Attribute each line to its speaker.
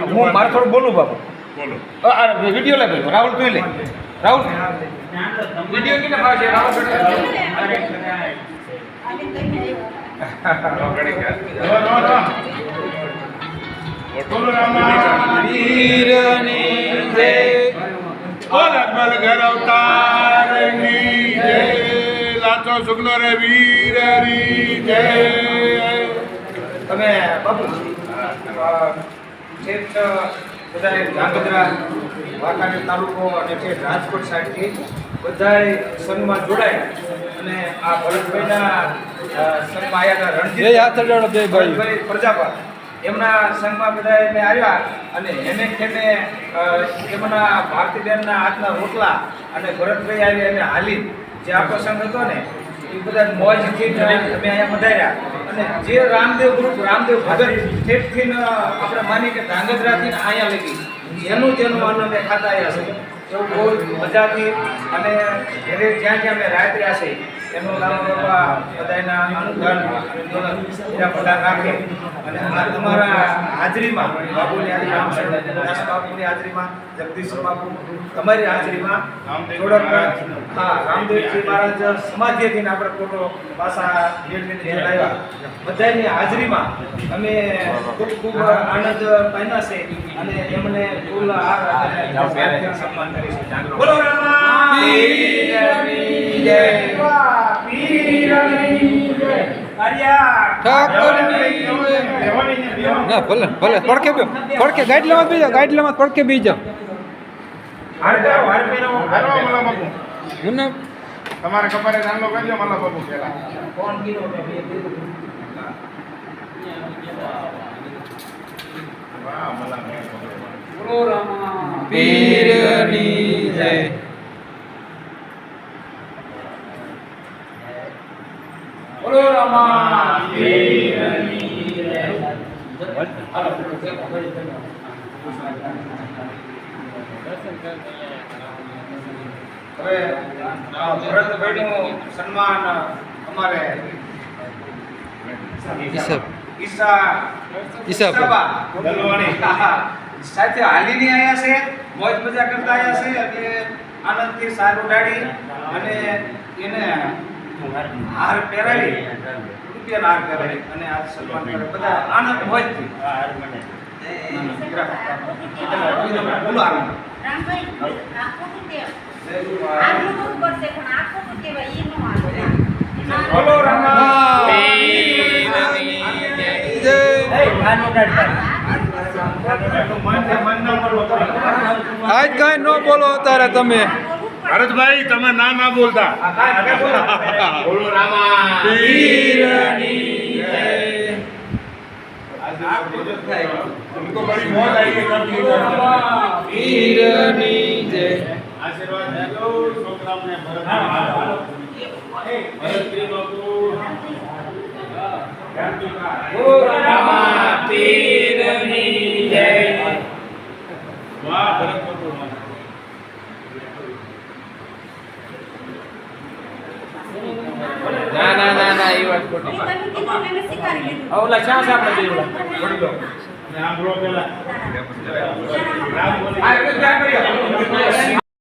Speaker 1: હું મારે થોડું બોલું બાપુ.
Speaker 2: બોલો.
Speaker 1: અ, આ વીડિયો લે ભાઈ રાહુલ તું લે રાહુલ. વીડિયો કેને ભાવ છે? રાહુલ
Speaker 2: વીરની જય. ઘર અવતારની જય લાચો સુગનો રે વીરની જય.
Speaker 1: તમે બાપુ છેક બધા ધ્રાંગધ્રા વાંકાનેર તાલુકો અને છેક રાજકોટ સાઈડથી બધાય સંઘમાં જોડાય. અને આ ભરતભાઈના સંઘમાં આવ્યા હતા રણજીત. ભરતભાઈ પ્રજાપત. એમના સંઘમાં બધા અમે આવ્યા અને એને ખેને એમના ભારતીબેનના હાથના રોટલા અને ભરતભાઈ આવી એને હાલી. જે આપણો સંઘ હતો ને, એ બધા મોજથી અમે અહીંયા વધાર્યા અને જે રામદેવ ગ્રુપ રામદેવ ભગત ઠેઠથી આપણે માની કે ધાંગધ્રાથી અહીંયા લગી. એનું જેનું અન્ન અમે ખાતા આવ્યા છે એવું બહુ મજાથી અને ઘરે જ્યાં જ્યાં અમે રાત રહ્યા છે એનું નામ બાપા બધાના અનુદાન એના બધા રાખે. અને આ તમારા હાજરીમાં બાપુની હાજરીમાં દાસ બાપુની હાજરીમાં જગદીશ બાપુ તમારી હાજરીમાં થોડોક હા રામદેવજી મહારાજ સમાધિથી આપણે ફોટો પાછા જોડાયા. બધાની હાજરીમાં અમે ખૂબ ખૂબ આનંદ પામ્યા છે અને એમને ફૂલ હાર સન્માન કરીશું બોલો રામા.
Speaker 3: ના ભલે ભલે પડકે બે પડકે ગાઈડલામાં બીજો ગાઈડલામાં પડકે બીજો. મને
Speaker 2: તમારે ખબર જાણલો કરજો મલા બાબુ પેલા.
Speaker 1: કોણ રામા
Speaker 3: પીરની જય.
Speaker 1: બોલો રામા પીરની જય. હાલો, હવે ભરતભાઈનું સન્માન અમારે. સાથે હાલીને છે મોજ મજા કરતા આયા છે એટલે આનંદથી સારું ઉડાડી અને એને હાર પહેરાવી. રૂપિયાનો ના કરે અને આ સન્માન કરે. બધા આનંદ
Speaker 4: હોય
Speaker 1: જય.
Speaker 3: આજ કાંઈ ન બોલો અત્યારે તમે.
Speaker 2: ભરતભાઈ તમે ના ના બોલતા. બોલો
Speaker 1: ના એ વાત ખોટી. ઓલા ચા છે આપણે બે ઓલા વડીલો
Speaker 2: અને આમ રો પેલા. રામ બોલી